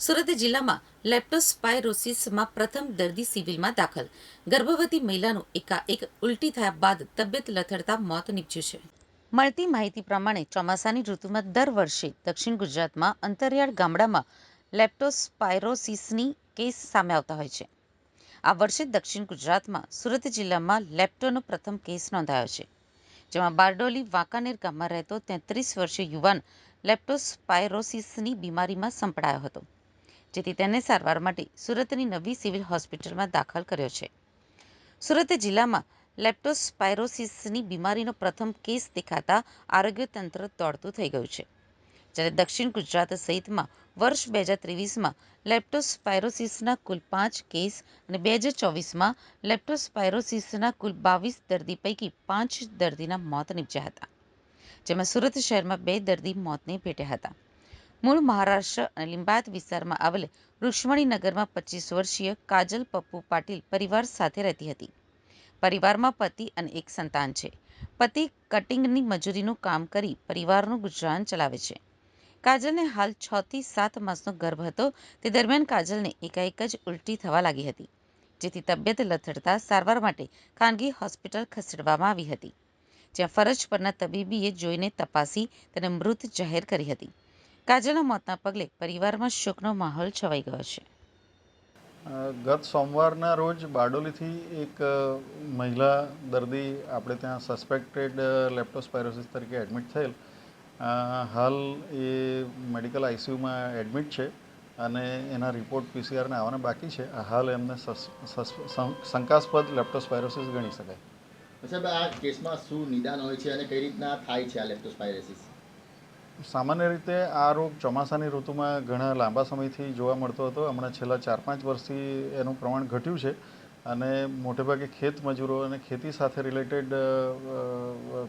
સુરત જિલ્લામાં લેપ્ટોસ્પાયરોસિસમાં પ્રથમ દર્દી સિવિલમાં દાખલ. ગર્ભવતી મહિલાનું એકાએક ઉલટી થયા બાદ તબિયત લથડતા મોત નીપજ્યું છે. મળતી માહિતી પ્રમાણે ચોમાસાની ઋતુમાં દર વર્ષે દક્ષિણ ગુજરાતમાં અંતરિયાળ ગામડામાં લેપ્ટોસ્પાયરોસિસની કેસ સામે આવતા હોય છે. આ વર્ષે દક્ષિણ ગુજરાતમાં સુરત જિલ્લામાં લેપ્ટોનો પ્રથમ કેસ નોંધાયો છે, જેમાં બારડોલી વાંકાનેર ગામમાં રહેતો તેત્રીસ વર્ષીય યુવાન લેપ્ટોસ્પાયરોસિસની બીમારીમાં સંપડાયો હતો. જેથી તેને સારવાર માટે સુરતની નવી સિવિલ હોસ્પિટલમાં દાખલ કર્યો છે. સુરત જિલ્લામાં લેપ્ટોસ્પાયરોસિસની બીમારીનો પ્રથમ કેસ દેખાતા આરોગ્ય તંત્ર દોડતું થઈ ગયું છે. જ્યારે દક્ષિણ ગુજરાત સહિતમાં વર્ષ બે હજાર ત્રેવીસમાં લેપ્ટોસ્પાયરોસિસના કુલ પાંચ કેસ અને બે હજાર ચોવીસમાં લેપ્ટોસ્પાયરોસિસના કુલ બાવીસ દર્દી પૈકી પાંચ દર્દીના મોત નીપજ્યા હતા, જેમાં સુરત શહેરમાં બે દર્દી મોતને ભેટ્યા હતા. મૂળ મહારાષ્ટ્ર અને લિંબાયત વિસ્તારમાં આવેલ રૂક્ષ્મણીનગરમાં પચીસ વર્ષીય કાજલ પપ્પુ પાટીલ પરિવાર સાથે રહેતી હતી. પરિવારમાં પતિ અને એક સંતાન છે. પતિ કટિંગની મજૂરીનું કામ કરી પરિવારનું ગુજરાન ચલાવે છે. કાજલને હાલ છ થી સાત માસનો ગર્ભ હતો. તે દરમિયાન કાજલને એકાએક જ ઉલટી થવા લાગી હતી, જેથી તબિયત લથડતા સારવાર માટે ખાનગી હોસ્પિટલ ખસેડવામાં આવી હતી, જ્યાં ફરજ પરના તબીબીએ જોઈને તપાસી તેને મૃત જાહેર કરી હતી. કાજલના મોતના પગલે પરિવારમાં શોકનો માહોલ છવાઈ ગયો છે. ગત સોમવારના રોજ બારડોલીથી એક મહિલા દર્દી આપણે ત્યાં સસ્પેક્ટેડ લેપ્ટોસ્પાયરોસિસ તરીકે એડમિટ થયેલ. હાલ એ મેડિકલ આઈસીયુમાં એડમિટ છે અને એના રિપોર્ટ પીસીઆરને આવવાના બાકી છે. હાલ એમને શંકાસ્પદ લેપ્ટોસ્પાયરોસિસ ગણી શકાય. સાહેબ આ કેસમાં શું નિદાન હોય છે અને કઈ રીતના થાય છે આ લેપ્ટોસ્પાયરોસિસ સામાન્ય રીતે આ રોગ ચોમાસાની ઋતુમાં ઘણા લાંબા સમયથી જોવા મળતો હતો. હમણાં છેલ્લા ચાર પાંચ વર્ષથી એનું પ્રમાણ ઘટ્યું છે અને મોટેભાગે ખેત મજૂરો અને ખેતી સાથે રિલેટેડ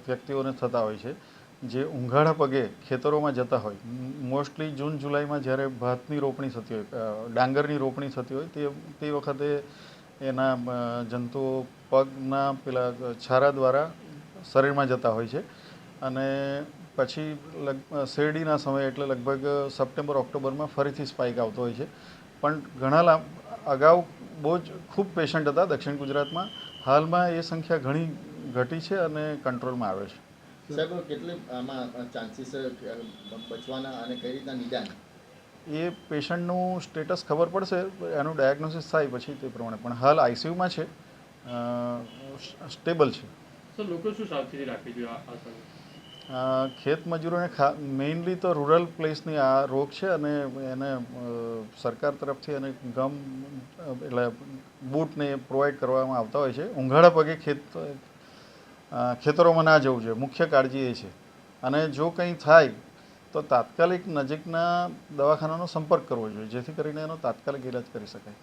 વ્યક્તિઓને થતા હોય છે, જે ઉઘાડા પગે ખેતરોમાં જતા હોય. મોસ્ટલી જૂન, જુલાઈમાં જ્યારે ભાતની રોપણી થતી હોય ડાંગરની રોપણી થતી હોય, તે તે વખતે એના જંતુઓ પગના પેલા છારા દ્વારા શરીરમાં જતા હોય છે. અને પછી લગ શેરડીના સમયે એટલે લગભગ સપ્ટેમ્બર ઓક્ટોબરમાં ફરીથી સ્પાઇક આવતો હોય છે. પણ ઘણા લાંબ અગાઉ બહુ જ ખૂબ પેશન્ટ હતા દક્ષિણ ગુજરાતમાં. હાલમાં એ સંખ્યા ઘણી ઘટી છે અને કંટ્રોલમાં આવે છે. સાહેબ કેટલી આમાં ચાન્સીસ બચવાના અને કઈ રીતના નિદાન? એ પેશન્ટનું સ્ટેટસ ખબર પડશે એનું ડાયગ્નોસિસ થાય પછી તે પ્રમાણે. પણ હાલ આઈસીયુમાં છે સ્ટેબલ છે. સર લોકો શું સાવચેતી રાખવી જોઈએ આ ખેત મજૂરોને મેઇનલી તો રૂરલ પ્લેસની આ રોગ છે અને એને સરકાર તરફથી એને ગમ, એટલે બૂટને પ્રોવાઈડ કરવામાં આવતા હોય છે. ઊંઘાડા પગે ખેત ખેતરોમાં ના જવું જોઈએ. મુખ્ય કાળજી એ છે. અને જો કંઈ થાય, તો તાત્કાલિક નજીકના દવાખાનાનો સંપર્ક કરવો જોઈએ. જેથી કરીને એનો તાત્કાલિક ઇલાજ કરી શકાય.